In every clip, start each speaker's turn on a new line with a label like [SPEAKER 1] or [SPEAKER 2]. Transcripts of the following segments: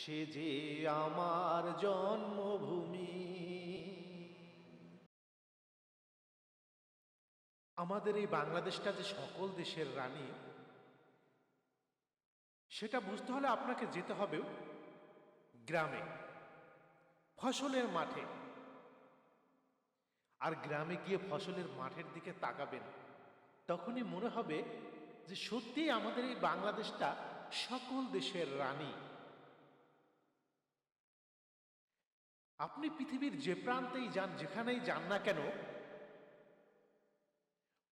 [SPEAKER 1] সে যে আমার জন্মভূমি। আমাদের এই বাংলাদেশটা যে সকল দেশের রানী, সেটা বুঝতে হলে আপনাকে যেতে হবে গ্রামে, ফসলের মাঠে। আর গ্রামে গিয়ে ফসলের মাঠের দিকে তাকাবেন, তখনই মনে হবে যে সত্যিই আমাদের এই বাংলাদেশটা সকল দেশের রানী। আপনি পৃথিবীর যে প্রান্তেই যান, যেখানেই যান না কেন,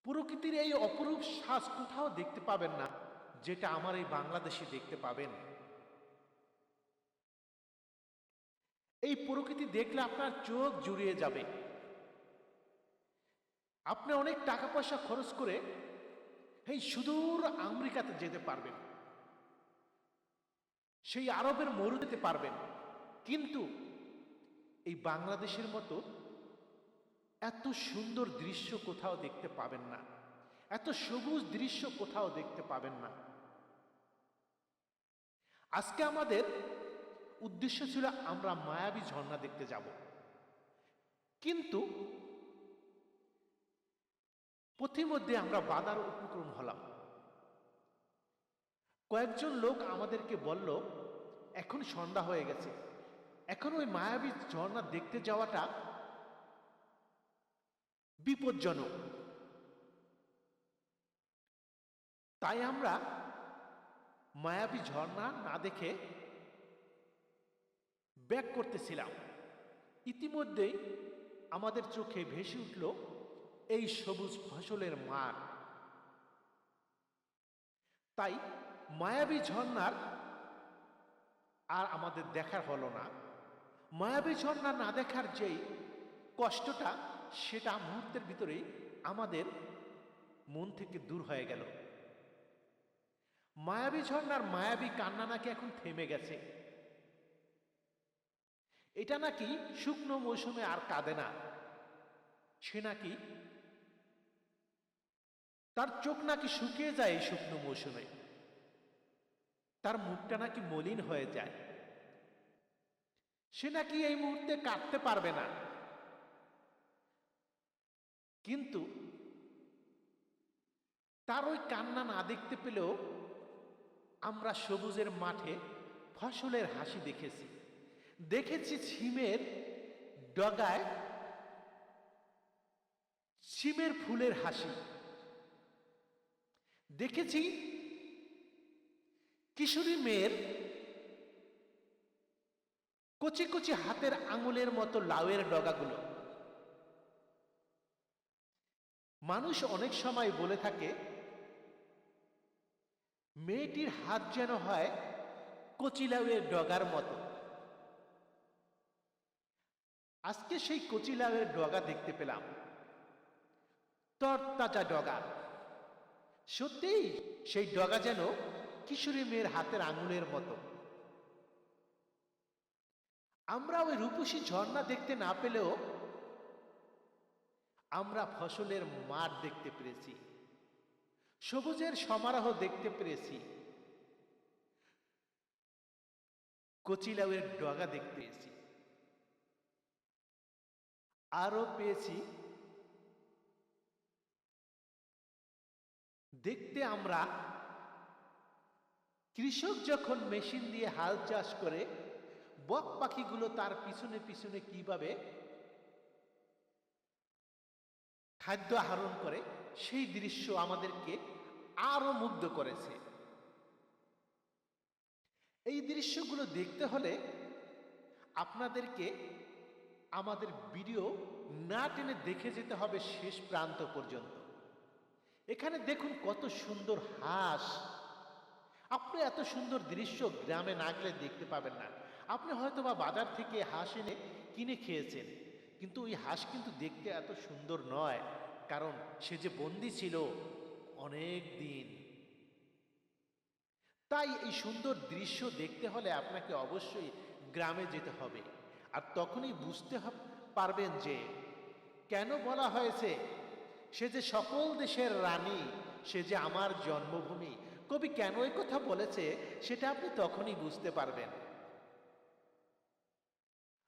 [SPEAKER 1] প্রকৃতির এই অপরূপ শ্বাস কোথাও দেখতে পাবেন না, যেটা আমার এই বাংলাদেশে দেখতে পাবেন। এই প্রকৃতি দেখলে আপনার চোখ জুড়িয়ে যাবে। আপনি অনেক টাকা পয়সা খরচ করে এই সুদূর আমেরিকাতে যেতে পারবেন। সেই আরবের মরু যেতে পারবেন। কিন্তু এই বাংলাদেশের মতো এত সুন্দর দৃশ্য কোথাও দেখতে পাবেন না। এত সবুজ দৃশ্য কোথাও দেখতে পাবেন না। আজকে আমাদের উদ্দেশ্য ছিল আমরা মায়াবী ঝর্ণা দেখতে যাব। কিন্তু পথিমধ্যে আমরা বাধার উপক্রম হলাম। কয়েকজন লোক আমাদেরকে বলল, এখন সন্ধ্যা হয়ে গেছে। এখন ওই মায়াবী ঝর্ণা দেখতে যাওয়াটা বিপজ্জনক। তাই আমরা মায়াবী ঝর্ণা না দেখে ব্যাক করতেছিলাম। ইতিমধ্যেই আমাদের চোখে ভেসে উঠল এই সবুজ ফসলের মাঠ তাই মায়াবী ঝর্ণার আর আমাদের দেখার হলো না। মায়াবী ঝর্ণা না দেখার যেই কষ্টটা, সেটা মুহূর্তের ভিতরেই আমাদের মন থেকে দূর হয়ে গেল। মায়াবী ঝর্ণার মায়াবী কান্না নাকি এখন থেমে গেছে। এটা নাকি শুকনো মৌসুমে আর কাঁদে না। সে নাকি তার চোখ নাকি শুকিয়ে যায় এই শুকনো মৌসুমে। তার মুখটা নাকি মলিন হয়ে যায়। সে নাকি এই মুহূর্তে কাটতে পারবে না। কিন্তু তার ওই কান্না না দেখতে পেলেও আমরা সবুজের মাঠে ফসলের হাসি দেখেছি। দেখেছি ছিমের ডগায় ছিমের ফুলের হাসি। দেখেছি কিশোরী মেয়ের কচি কচি হাতের আঙুলের মতো লাউয়ের ডগাগুলো। মানুষ অনেক সময় বলে থাকে, মেয়েটির হাত যেন হয় কচি লাউয়ের ডগার মতো। আজকে সেই কচি লাউয়ের ডগা দেখতে পেলাম। তরতাজা ডগা। সত্যিই সেই ডগা যেন কিশোরী মেয়ের হাতের আঙুলের মতো। আমরা ওই রূপসী ঝর্ণা দেখতে না পেলেও আমরা ফসলের মাঠ দেখতে পেরেছি, সবুজের সমারোহ দেখতে পেরেছি, কচিলাউয়ের ডগা দেখতে পেয়েছি আরও পেয়েছি দেখতে আমরা কৃষক যখন মেশিন দিয়ে হাল চাষ করে বক পাখিগুলো তার পিছনে পিছনে কীভাবে খাদ্য আহরণ করে, সেই দৃশ্য আমাদেরকে আরও মুগ্ধ করেছে। এই দৃশ্যগুলো দেখতে হলে আপনাদেরকে আমাদের ভিডিও না টেনে দেখে যেতে হবে শেষ প্রান্ত পর্যন্ত। এখানে দেখুন কত সুন্দর হাঁস। আপনি এত সুন্দর দৃশ্য গ্রামে না গেলে দেখতে পাবেন না। আপনি হয়তো বা বাজার থেকে হাঁস এনে কিনে খেয়েছেন, কিন্তু ওই হাঁস কিন্তু দেখতে এত সুন্দর নয়, কারণ সে যে বন্দি ছিল অনেক দিন। তাই এই সুন্দর দৃশ্য দেখতে হলে আপনাকে অবশ্যই গ্রামে যেতে হবে, আর তখনই বুঝতে পারবেন যে কেন বলা হয়েছে, সে যে সকল দেশের রানী, সে যে আমার জন্মভূমি, কবি কেন কথা বলেছে, সেটা আপনি তখনই বুঝতে পারবেন।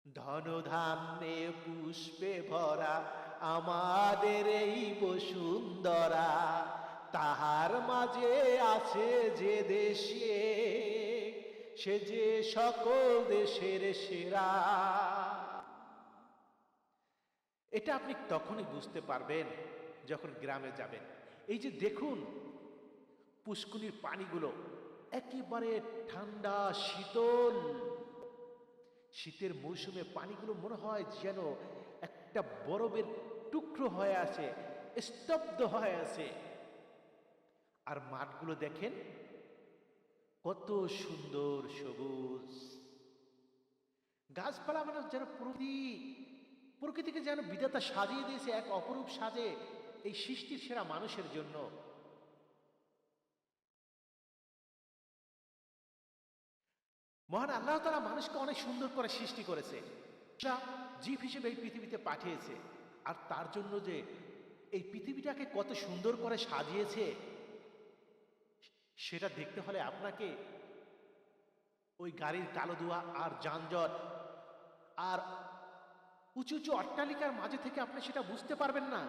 [SPEAKER 1] ধনধান্যে পুষ্পে ভরা আমাদের এই বসুন্ধরা। তাহার মাঝে আছে যে দেশে, সে যে সকল দেশের সেরা। এটা আপনি তখনই বুঝতে পারবেন যখন গ্রামে যাবেন। এই যে দেখুন, পুষ্কুনির পানিগুলো একেবারে ঠান্ডা, শীতল। শীতের মৌসুমে পানিগুলো মনে হয় যেন একটা বরফের টুকরো হয়ে আছে, স্তব্ধ হয়ে আছে। আর মাঠগুলো দেখেন, কত সুন্দর সবুজ। গাছপালা মানে যেন প্রকৃতি প্রকৃতিকে যেন বিধাতা সাজিয়ে দিয়েছে, এক অপরূপ সাজে এই সৃষ্টির সেরা মানুষের জন্য। মহান আল্লাহ তারা মানুষকে অনেক সুন্দর করে সৃষ্টি করেছে। জীব হিসেবে এই পৃথিবীতে পাঠিয়েছে। আর তার জন্য যে এই পৃথিবীটাকে কত সুন্দর করে সাজিয়েছে, সেটা দেখতে হলে আপনাকে ওই গাড়ির কালো ধোঁয়া আর যানজট আর উঁচু উঁচু অট্টালিকার মাঝে থেকে আপনি সেটা বুঝতে পারবেন না।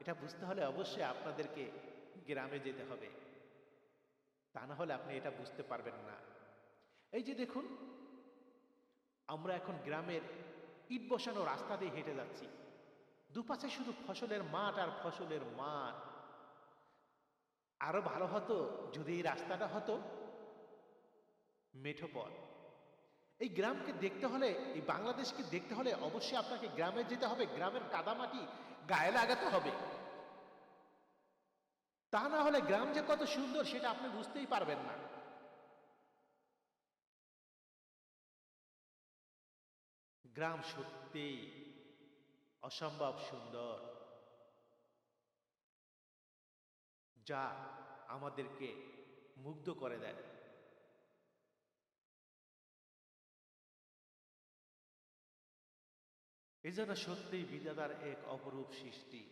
[SPEAKER 1] এটা বুঝতে হলে অবশ্যই আপনাদেরকে গ্রামে যেতে হবে। তা না হলে আপনি এটা বুঝতে পারবেন না। এই যে দেখুন, আমরা এখন গ্রামের ইট বসানো রাস্তা দিয়ে হেঁটে যাচ্ছি। দুপাশে শুধু ফসলের মাঠ আর ফসলের মাঠ। আরও ভালো হতো যদি এই রাস্তাটা হতো মেঠো পথ। এই গ্রামকে দেখতে হলে, এই বাংলাদেশকে দেখতে হলে অবশ্যই আপনাকে গ্রামে যেতে হবে, গ্রামের কাদামাটি গায়ে লাগাতে হবে। তা না হলে গ্রাম যে কত সুন্দর, সেটা আপনি বুঝতেই পারবেন না। গ্রাম সত্যিই অসম্ভব সুন্দর। যা আমাদেরকে মুগ্ধ করে দেয়। এ যেন সত্যিই বিদাদার এক অপরূপ সৃষ্টি।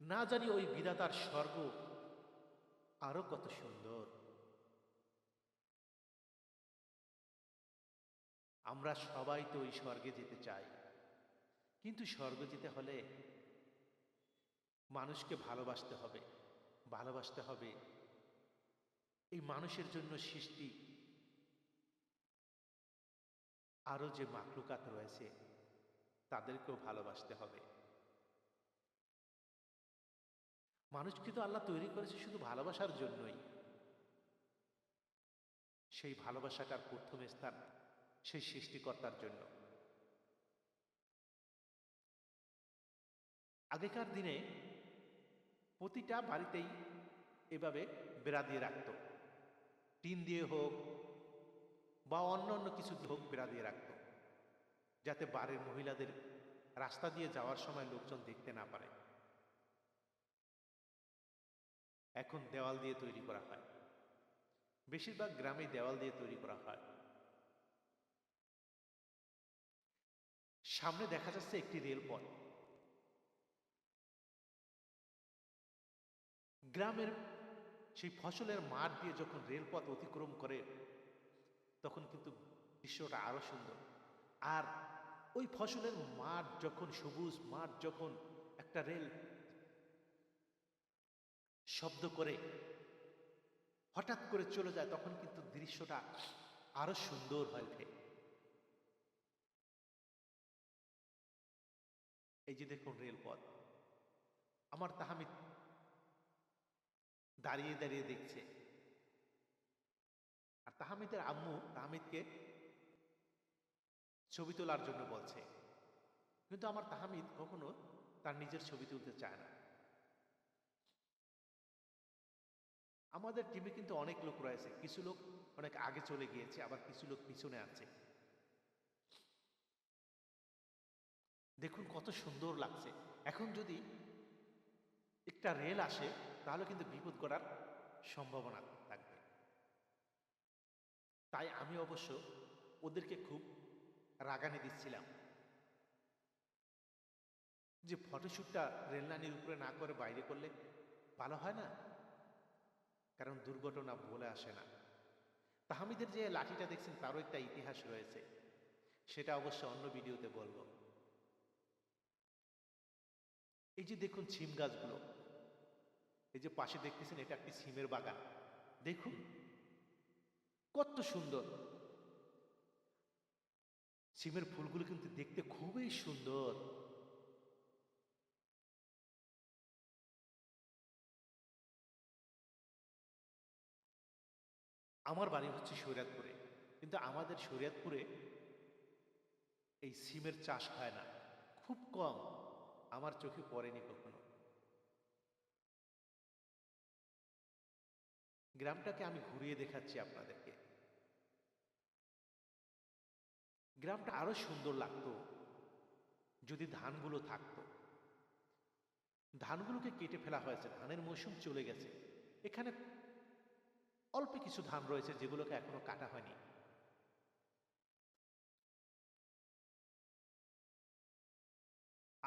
[SPEAKER 1] না জানি ওই বিধাতার স্বর্গ আরও কত সুন্দর। আমরা সবাই তো ওই স্বর্গে যেতে চাই। কিন্তু স্বর্গ যেতে হলে মানুষকে ভালোবাসতে হবে ভালোবাসতে হবে এই মানুষের জন্য সৃষ্টি। আরও যে মাকলুকাত রয়েছে, তাদেরকেও ভালোবাসতে হবে। মানুষকে তো আল্লাহ তৈরি করেছে শুধু ভালোবাসার জন্যই। সেই ভালোবাসাটার প্রথম স্থান সেই সৃষ্টিকর্তার জন্য। আগেকার দিনে প্রতিটা বাড়িতেই এভাবে বেড়া দিয়ে রাখত। টিন দিয়ে হোক বা অন্য অন্য কিছু হোক বেড়া দিয়ে রাখত, যাতে বাড়ির মহিলাদের রাস্তা দিয়ে যাওয়ার সময় লোকজন দেখতে না পারে। এখন দেওয়াল দিয়ে তৈরি করা হয়। বেশিরভাগ গ্রামে দেওয়াল দিয়ে তৈরি করা হয়। সামনে দেখা যাচ্ছে একটি রেলপথ। গ্রামের সেই ফসলের মাঠ দিয়ে যখন রেলপথ অতিক্রম করে, তখন কিন্তু দৃশ্যটা আরও সুন্দর। আর ওই ফসলের মাঠ যখন, সবুজ মাঠ যখন একটা রেল শব্দ করে, হঠাৎ করে চলে যায়, তখন কিন্তু দৃশ্যটা আরও সুন্দর হয়ে ওঠে। এই যে দেখুন রেলপথ, আমার তাহামিদ দাঁড়িয়ে দাঁড়িয়ে দেখছে। আর তাহামিদের আম্মু তাহামিদকে ছবি তোলার জন্য বলছে। কিন্তু আমার তাহামিদ কখনো তার নিজের ছবি তুলতে চায় না। আমাদের টিমে কিন্তু অনেক লোক রয়েছে। কিছু লোক অনেক আগে চলে গিয়েছে, আবার কিছু লোক পিছনে আছে। দেখুন কত সুন্দর লাগছে। এখন যদি একটা রেল আসে, তাহলে কিন্তু বিপদ করার সম্ভাবনা থাকবে। তাই আমি অবশ্য ওদেরকে খুব রাগানি দিচ্ছিলাম। যে ফটোশ্যুটটা রেললাইনের উপরে না করে বাইরে করলে ভালো হয় না? কারণ দুর্ঘটনা বলে আসে না। তাহামিদের যে লাঠিটা দেখছেন, তারও একটা ইতিহাস রয়েছে। সেটা অবশ্য অন্য ভিডিওতে বলব। এই যে দেখুন ছিম গাছগুলো, এই যে পাশে দেখতেছেন এটা একটি সিমের বাগান। দেখুন, কত সুন্দর। সিমের ফুলগুলো কিন্তু দেখতে খুবই সুন্দর। আমার বাড়ি হচ্ছে শরীয়তপুরে, কিন্তু আমাদের শরীয়তপুরে এই সিমের চাষ হয় না, খুব কম। আমার চোখে পড়েনি কখনো। গ্রামটাকে আমি ঘুরিয়ে দেখাচ্ছি আপনাদেরকে। গ্রামটা আরও সুন্দর লাগতো যদি ধানগুলো থাকতো। ধানগুলোকে কেটে ফেলা হয়েছে, ধানের মৌসুম চলে গেছে। এখানে অল্প কিছু ধান রয়েছে যেগুলোকে এখনও কাটা হয়নি।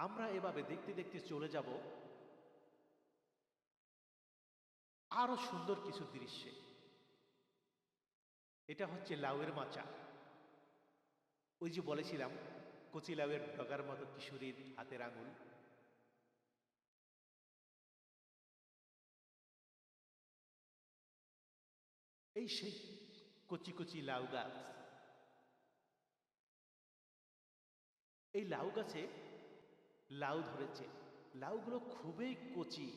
[SPEAKER 1] আমরা এভাবে দেখতে দেখতে চলে যাব। আরও সুন্দর কিছু দৃশ্যে। এটা হচ্ছে লাউয়ের মাচা। ওই যে বলেছিলাম, কচি লাউয়ের ডগার মতো কিশোরীর হাতের আঙুল। এই সেই কচি কচি লাউ গাছ। এই লাউ গাছে লাউ ধরেছে। লাউগুলো খুবই কচি।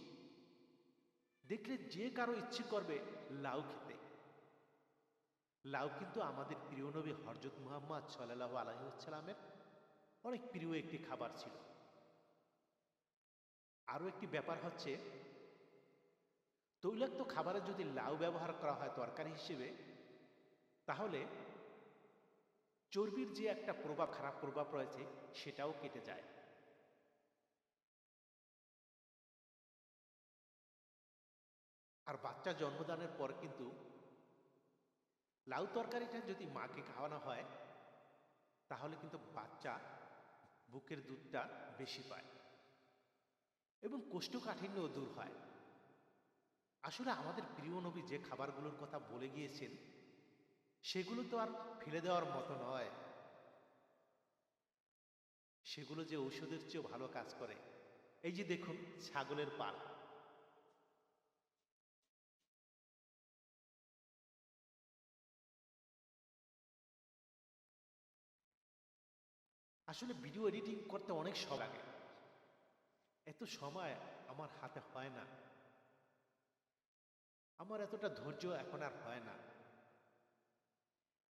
[SPEAKER 1] দেখলে যে কারও ইচ্ছে করবে লাউ খেতে। লাউ কিন্তু আমাদের প্রিয় নবী হরজত মুহাম্মদ সাল্লাহ আলহিউসালামের অনেক প্রিয় একটি খাবার ছিল। আরও একটি ব্যাপার হচ্ছে, তৈলাক্ত খাবারে যদি লাউ ব্যবহার করা হয় তরকারি হিসেবে, তাহলে চর্বির যে একটা প্রভাব, খারাপ প্রভাব রয়েছে, সেটাও কেটে যায়। আর বাচ্চা জন্মদানের পর কিন্তু লাউ তরকারিটা যদি মাকে খাওয়ানো হয়, তাহলে কিন্তু বাচ্চা বুকের দুধটা বেশি পায় এবং কোষ্ঠকাঠিন্যও দূর হয়। আসলে আমাদের প্রিয় নবী যে খাবারগুলোর কথা বলে গিয়েছেন, সেগুলো তো আর ফেলে দেওয়ার মতো নয়। সেগুলো যে ঔষধের চেয়েও ভালো কাজ করে। এই যে দেখুন, ছাগলের পাল। আসলে ভিডিও এডিটিং করতে অনেক সময় লাগে। এত সময় আমার হাতে হয় না। আমার এতটা ধৈর্য এখন আর হয় না।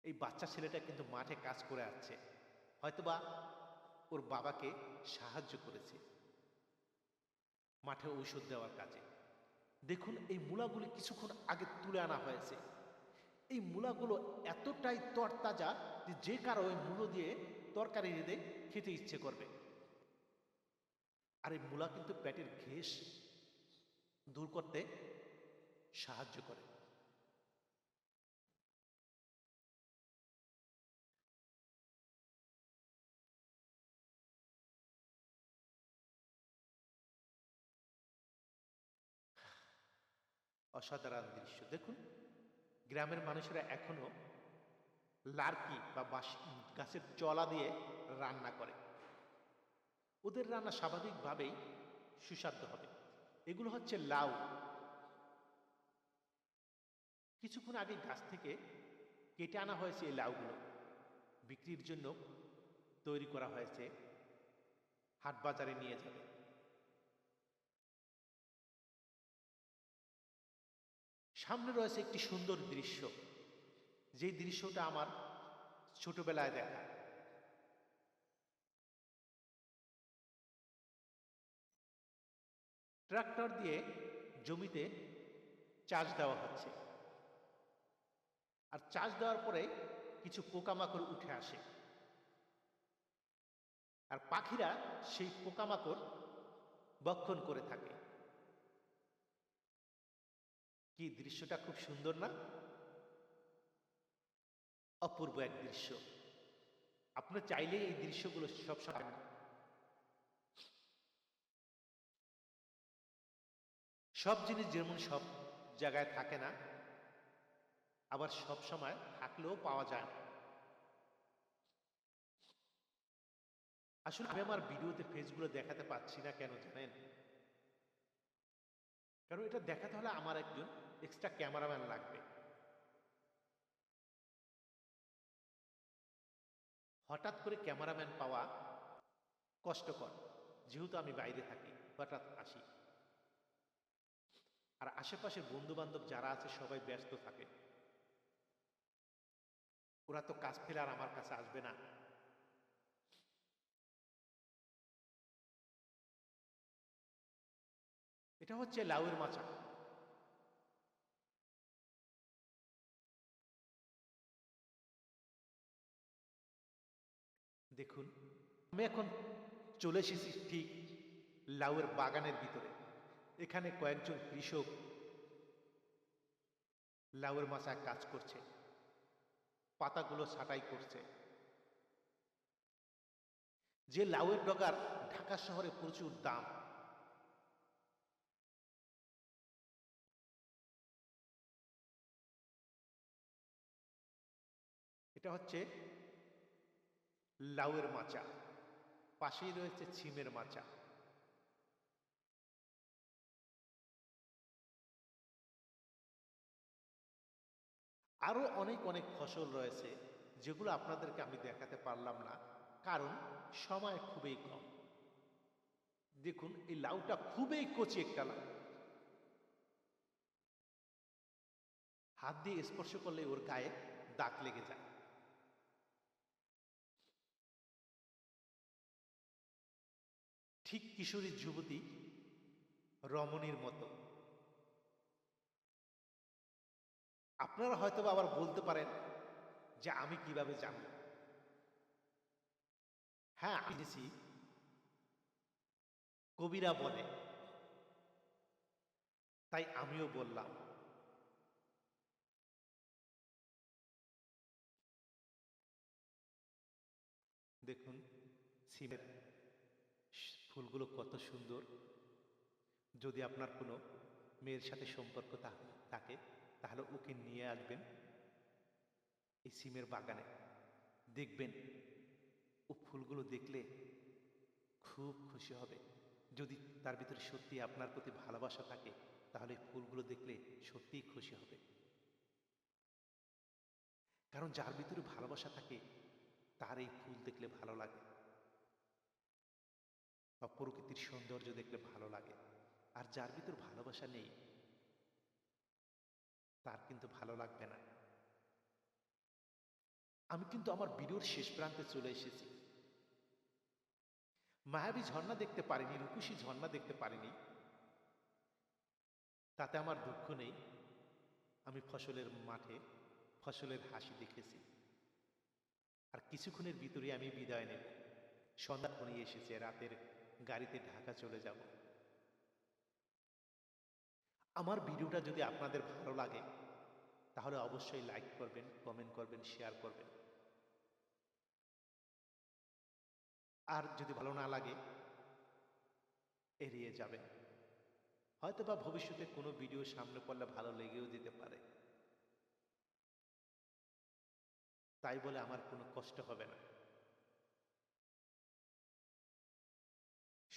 [SPEAKER 1] এই বাচ্চা ছেলেটা কিন্তু মাঠে কাজ করে আসছে। হয়তোবা ওর বাবাকে সাহায্য করেছে। মাঠে ঔষধ দেওয়ার কাজে। দেখুন, এই মূলাগুলি কিছুক্ষণ আগে তুলে আনা হয়েছে। এই মূলাগুলো এতটাই তরতাজা যে যে কারও ওই মূলো দিয়ে তরকারি রেঁধে খেতে ইচ্ছে করবে। আর এই মূলা কিন্তু পেটের ঘেস দূর করতে সাহায্য করে। অসাধারণ দৃশ্য। দেখুন, গ্রামের মানুষেরা এখনও লার্কি বা গাছের চলা দিয়ে রান্না করে। ওদের রান্না স্বাভাবিকভাবেই সুস্বাদ্য হবে। এগুলো হচ্ছে লাউ। কিছুক্ষণ আগে গাছ থেকে কেটে আনা হয়েছে এই লাউগুলো। বিক্রির জন্য তৈরি করা হয়েছে। হাট বাজারে নিয়ে যাবে। সামনে রয়েছে একটি সুন্দর দৃশ্য। যে দৃশ্যটা আমার ছোটবেলায় দেখা। ট্রাক্টর দিয়ে জমিতে চাষ দেওয়া হচ্ছে। আর চাষ দেওয়ার পরে কিছু পোকামাকড় উঠে আসে। আর পাখিরা সেই পোকামাকড় বক্ষণ করে থাকে। কি দৃশ্যটা খুব সুন্দর না? অপূর্ব এক দৃশ্য। আপনি চাইলে এই দৃশ্যগুলো সব সময় সব জিনিস যেমন সব জায়গায় থাকে না, আবার সব সময় থাকলেও পাওয়া যায় না। আসলে আমি আমার ভিডিওতে ফেসগুলো দেখাতে পাচ্ছি না কেন জানেন? কারণ এটা দেখাতে হলে আমার একজন এক্সট্রা ক্যামেরাম্যান লাগবে। হঠাৎ করে ক্যামেরাম্যান পাওয়া কষ্টকর। যেহেতু আমি বাইরে থাকি, হঠাৎ আসি। আর আশেপাশের বন্ধু বান্ধব যারা আছে, সবাই ব্যস্ত থাকে। ওরা তো কাজ ফেলে আর আমার কাছে আসবে না। এটা হচ্ছে লাউয়ের মাচা। দেখুন, আমি এখন চলে এসেছি ঠিক লাউয়ের বাগানের ভিতরে। এখানে কয়েকজন কৃষক লাউয়ের মাচায় কাজ করছে, পাতাগুলো ছাঁটাই করছে। যে লাউয়ের ডগার ঢাকা শহরে প্রচুর দাম। এটা হচ্ছে লাউয়ের মাচা। পাশেই রয়েছে ছিমের মাচা। আরও অনেক অনেক ফসল রয়েছে যেগুলো আপনাদেরকে আমি দেখাতে পারলাম না, কারণ সময় খুবই কম। দেখুন, এই লাউটা খুবই কচি একটা লাউ। হাত দিয়ে স্পর্শ করলে ওর গায়ে দাগ লেগে যায়। ঠিক কিশোরী যুবতী রমণীর মতো। আপনারা হয়তো আবার বলতে পারেন যে আমি কীভাবে জানব? হ্যাঁ আমি কবিরা বলে, তাই আমিও বললাম। দেখুন, সিমের ফুলগুলো কত সুন্দর। যদি আপনার কোনো মেয়ের সাথে সম্পর্ক থাকে, তাহলে ওকে নিয়ে আসবেন এই সিমের বাগানে। দেখবেন ও ফুলগুলো দেখলে খুব খুশি হবে। যদি তার ভিতরে সত্যি আপনার প্রতি ভালোবাসা থাকে, তাহলে ফুলগুলো দেখলে সত্যিই খুশি হবে। কারণ যার ভিতরে ভালোবাসা থাকে, তার এই ফুল দেখলে ভালো লাগে। বা প্রকৃতির সৌন্দর্য দেখলে ভালো লাগে। আর যার ভিতর ভালোবাসা নেই, তার কিন্তু ভালো লাগবে না। আমি কিন্তু আমার ভিডিওর শেষ প্রান্তে চলে এসেছি। মায়াবী ঝর্ণা দেখতে পারিনি, রূপসী ঝর্ণা দেখতে পারিনি। তাতে আমার দুঃখ নেই। আমি ফসলের মাঠে ফসলের হাসি দেখেছি। আর কিছুক্ষণের ভিতরে আমি বিদায় নেব। সন্ধ্যা ঘনিয়ে এসেছে, রাতের গাড়িতে ঢাকা চলে যাব। আমার ভিডিওটা যদি আপনাদের ভালো লাগে, তাহলে অবশ্যই লাইক করবেন কমেন্ট করবেন শেয়ার করবেন। আর যদি ভালো না লাগে, এড়িয়ে যাবেন। হয়তো বা ভবিষ্যতে কোনো ভিডিও সামনে পড়লে ভালো লেগেও যেতে পারে। তাই বলে আমার কোনো কষ্ট হবে না।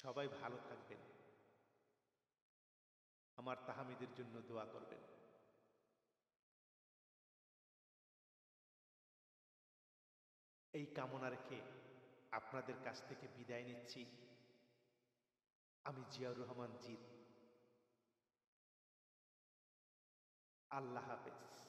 [SPEAKER 1] সবাই ভালো থাকবেন। আমার তাহামিদের জন্য দোয়া করবেন। এই কামনা রেখে আপনাদের কাছ থেকে বিদায় নিচ্ছি। আমি জিয়াউর রহমান জিৎ আল্লাহ হাফেজ।